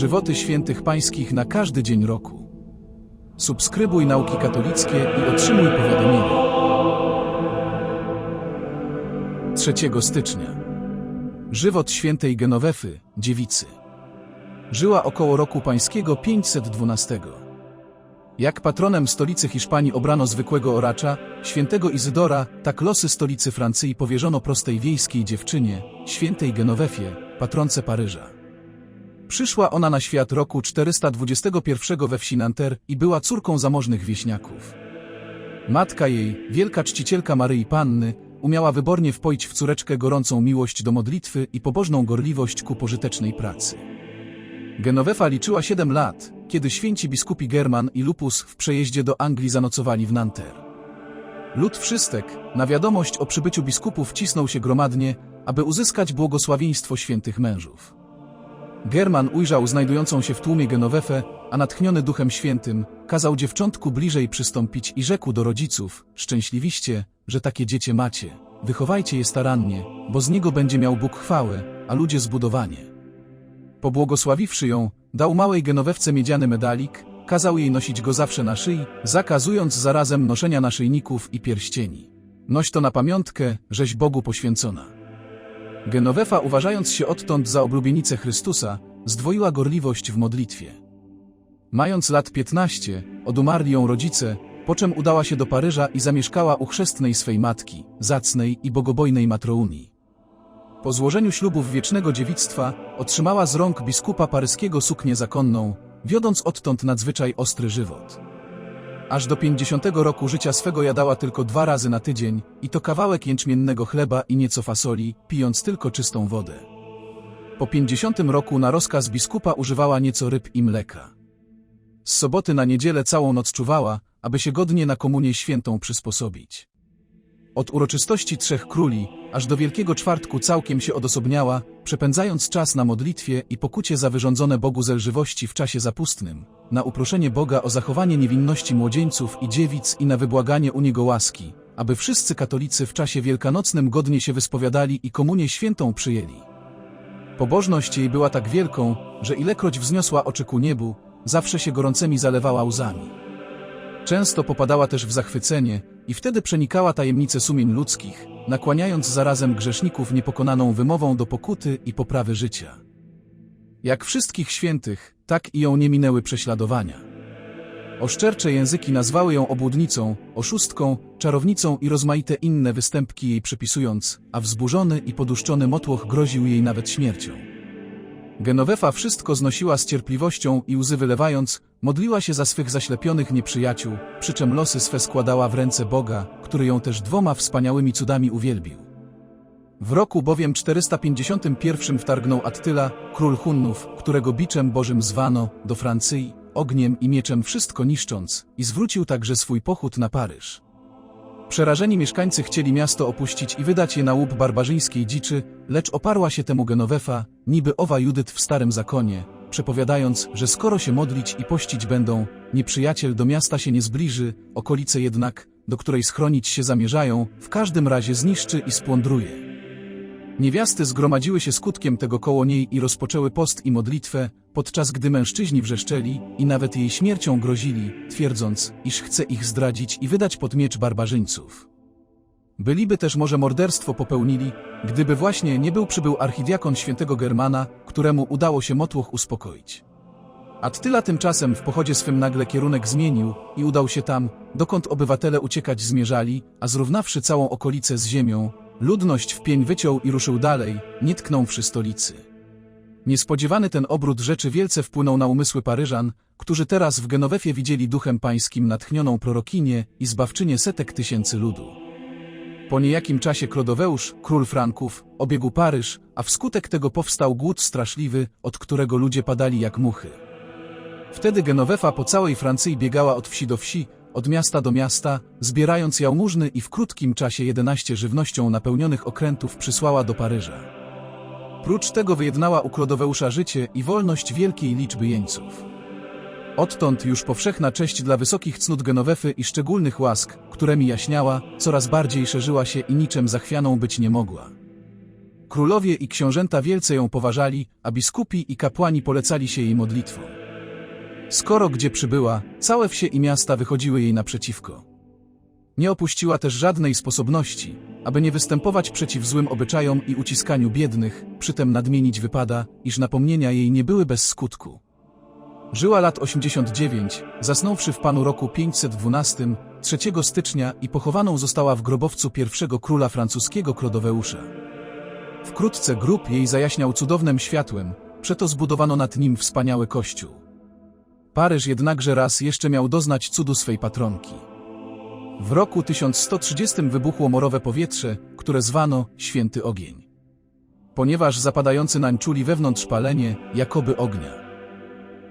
Żywoty świętych pańskich na każdy dzień roku. Subskrybuj nauki katolickie i otrzymuj powiadomienia. 3 stycznia. Żywot świętej Genowefy, dziewicy. Żyła około roku pańskiego 512. Jak patronem stolicy Hiszpanii obrano zwykłego oracza, świętego Izydora, tak losy stolicy Francji powierzono prostej wiejskiej dziewczynie, świętej Genowefie, patronce Paryża. Przyszła ona na świat roku 421 we wsi Nanterre i była córką zamożnych wieśniaków. Matka jej, wielka czcicielka Maryi Panny, umiała wybornie wpoić w córeczkę gorącą miłość do modlitwy i pobożną gorliwość ku pożytecznej pracy. Genowefa liczyła 7 lat, kiedy święci biskupi German i Lupus w przejeździe do Anglii zanocowali w Nanterre. Lud wszystek, na wiadomość o przybyciu biskupów cisnął się gromadnie, aby uzyskać błogosławieństwo świętych mężów. German ujrzał znajdującą się w tłumie Genowefę, a natchniony Duchem Świętym, kazał dziewczątku bliżej przystąpić i rzekł do rodziców, szczęśliwiście, że takie dziecię macie, wychowajcie je starannie, bo z niego będzie miał Bóg chwałę, a ludzie zbudowanie. Pobłogosławiwszy ją, dał małej Genowewce miedziany medalik, kazał jej nosić go zawsze na szyi, zakazując zarazem noszenia naszyjników i pierścieni. Noś to na pamiątkę, żeś Bogu poświęcona. Genowefa, uważając się odtąd za oblubienicę Chrystusa, zdwoiła gorliwość w modlitwie. Mając lat 15, odumarli ją rodzice, po czym udała się do Paryża i zamieszkała u chrzestnej swej matki, zacnej i bogobojnej Matrouni. Po złożeniu ślubów wiecznego dziewictwa otrzymała z rąk biskupa paryskiego suknię zakonną, wiodąc odtąd nadzwyczaj ostry żywot. Aż do 50 roku życia swego jadała tylko dwa razy na tydzień i to kawałek jęczmiennego chleba i nieco fasoli, pijąc tylko czystą wodę. Po 50 roku na rozkaz biskupa używała nieco ryb i mleka. Z soboty na niedzielę całą noc czuwała, aby się godnie na komunię świętą przysposobić. Od uroczystości Trzech Króli, aż do Wielkiego Czwartku całkiem się odosobniała, przepędzając czas na modlitwie i pokucie za wyrządzone Bogu zelżywości w czasie zapustnym, na uproszenie Boga o zachowanie niewinności młodzieńców i dziewic i na wybłaganie u Niego łaski, aby wszyscy katolicy w czasie wielkanocnym godnie się wyspowiadali i komunię świętą przyjęli. Pobożność jej była tak wielką, że ilekroć wzniosła oczy ku niebu, zawsze się gorącymi zalewała łzami. Często popadała też w zachwycenie i wtedy przenikała tajemnice sumień ludzkich, nakłaniając zarazem grzeszników niepokonaną wymową do pokuty i poprawy życia. Jak wszystkich świętych, tak i ją nie minęły prześladowania. Oszczercze języki nazwały ją obłudnicą, oszustką, czarownicą i rozmaite inne występki jej przypisując, a wzburzony i poduszczony motłoch groził jej nawet śmiercią. Genowefa wszystko znosiła z cierpliwością i łzy wylewając, modliła się za swych zaślepionych nieprzyjaciół, przy czym losy swe składała w ręce Boga, który ją też dwoma wspaniałymi cudami uwielbił. W roku bowiem 451 wtargnął Attyla, król Hunnów, którego biczem Bożym zwano, do Francji, ogniem i mieczem wszystko niszcząc, i zwrócił także swój pochód na Paryż. Przerażeni mieszkańcy chcieli miasto opuścić i wydać je na łup barbarzyńskiej dziczy, lecz oparła się temu Genowefa, niby owa Judyt w Starym Zakonie, przepowiadając, że skoro się modlić i pościć będą, nieprzyjaciel do miasta się nie zbliży, okolice jednak, do której schronić się zamierzają, w każdym razie zniszczy i splądruje. Niewiasty zgromadziły się skutkiem tego koło niej i rozpoczęły post i modlitwę, podczas gdy mężczyźni wrzeszczeli i nawet jej śmiercią grozili, twierdząc, iż chce ich zdradzić i wydać pod miecz barbarzyńców. Byliby też może morderstwo popełnili, gdyby właśnie nie był przybył archidiakon świętego Germana, któremu udało się motłoch uspokoić. Attyla tymczasem w pochodzie swym nagle kierunek zmienił i udał się tam, dokąd obywatele uciekać zmierzali, a zrównawszy całą okolicę z ziemią, ludność w pień wyciął i ruszył dalej, nie tknąwszy stolicy. Niespodziewany ten obrót rzeczy wielce wpłynął na umysły Paryżan, którzy teraz w Genowefie widzieli duchem pańskim natchnioną prorokinię i zbawczynię setek tysięcy ludu. Po niejakim czasie Klodoweusz, król Franków, obiegł Paryż, a wskutek tego powstał głód straszliwy, od którego ludzie padali jak muchy. Wtedy Genowefa po całej Francji biegała od wsi do wsi, od miasta do miasta, zbierając jałmużny i w krótkim czasie jedenaście żywnością napełnionych okrętów przysłała do Paryża. Prócz tego wyjednała u Klodoweusza życie i wolność wielkiej liczby jeńców. Odtąd już powszechna cześć dla wysokich cnót Genowefy i szczególnych łask, którymi jaśniała, coraz bardziej szerzyła się i niczym zachwianą być nie mogła. Królowie i książęta wielce ją poważali, a biskupi i kapłani polecali się jej modlitwą. Skoro gdzie przybyła, całe wsie i miasta wychodziły jej naprzeciwko. Nie opuściła też żadnej sposobności, aby nie występować przeciw złym obyczajom i uciskaniu biednych, przytem nadmienić wypada, iż napomnienia jej nie były bez skutku. Żyła lat 89, zasnąwszy w panu roku 512, 3 stycznia i pochowaną została w grobowcu pierwszego króla francuskiego Klodoweusza. Wkrótce grób jej zajaśniał cudownym światłem, przeto zbudowano nad nim wspaniały kościół. Paryż jednakże raz jeszcze miał doznać cudu swej patronki. W roku 1130 wybuchło morowe powietrze, które zwano Święty Ogień. Ponieważ zapadający nań czuli wewnątrz palenie, jakoby ognia.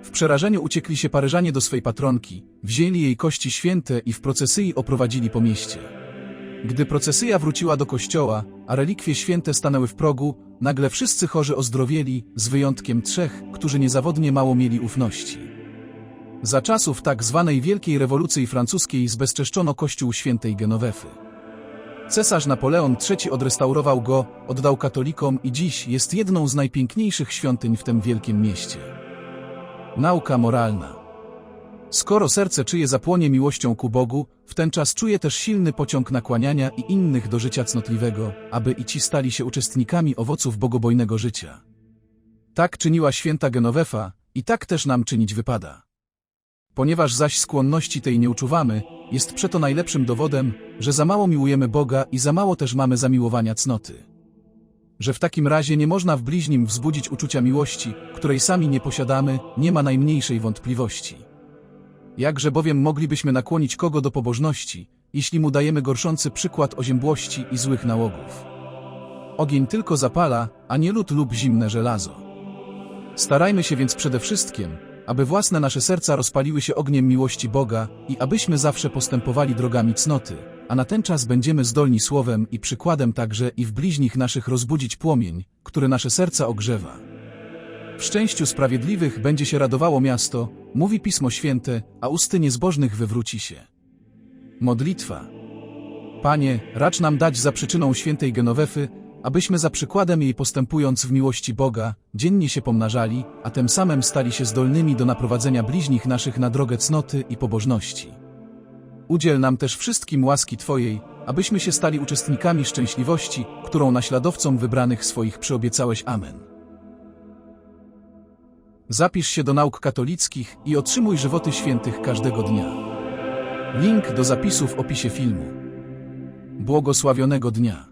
W przerażeniu uciekli się Paryżanie do swej patronki, wzięli jej kości święte i w procesji oprowadzili po mieście. Gdy procesyja wróciła do kościoła, a relikwie święte stanęły w progu, nagle wszyscy chorzy ozdrowieli, z wyjątkiem trzech, którzy niezawodnie mało mieli ufności. Za czasów tak zwanej Wielkiej Rewolucji Francuskiej zbezczeszczono kościół świętej Genowefy. Cesarz Napoleon III odrestaurował go, oddał katolikom i dziś jest jedną z najpiękniejszych świątyń w tym wielkim mieście. Nauka moralna. Skoro serce czyje zapłonie miłością ku Bogu, w ten czas czuje też silny pociąg nakłaniania i innych do życia cnotliwego, aby i ci stali się uczestnikami owoców bogobojnego życia. Tak czyniła święta Genowefa i tak też nam czynić wypada. Ponieważ zaś skłonności tej nie uczuwamy, jest przeto najlepszym dowodem, że za mało miłujemy Boga i za mało też mamy zamiłowania cnoty. Że w takim razie nie można w bliźnim wzbudzić uczucia miłości, której sami nie posiadamy, nie ma najmniejszej wątpliwości. Jakże bowiem moglibyśmy nakłonić kogo do pobożności, jeśli mu dajemy gorszący przykład oziębłości i złych nałogów? Ogień tylko zapala, a nie lód lub zimne żelazo. Starajmy się więc przede wszystkim, aby własne nasze serca rozpaliły się ogniem miłości Boga i abyśmy zawsze postępowali drogami cnoty, a na ten czas będziemy zdolni słowem i przykładem także i w bliźnich naszych rozbudzić płomień, który nasze serca ogrzewa. W szczęściu sprawiedliwych będzie się radowało miasto, mówi Pismo Święte, a usty niezbożnych wywróci się. Modlitwa. Panie, racz nam dać za przyczyną świętej Genowefy, abyśmy za przykładem jej postępując w miłości Boga, dziennie się pomnażali, a tym samym stali się zdolnymi do naprowadzenia bliźnich naszych na drogę cnoty i pobożności. Udziel nam też wszystkim łaski Twojej, abyśmy się stali uczestnikami szczęśliwości, którą naśladowcom wybranych swoich przyobiecałeś. Amen. Zapisz się do nauk katolickich i otrzymuj żywoty świętych każdego dnia. Link do zapisu w opisie filmu. Błogosławionego dnia.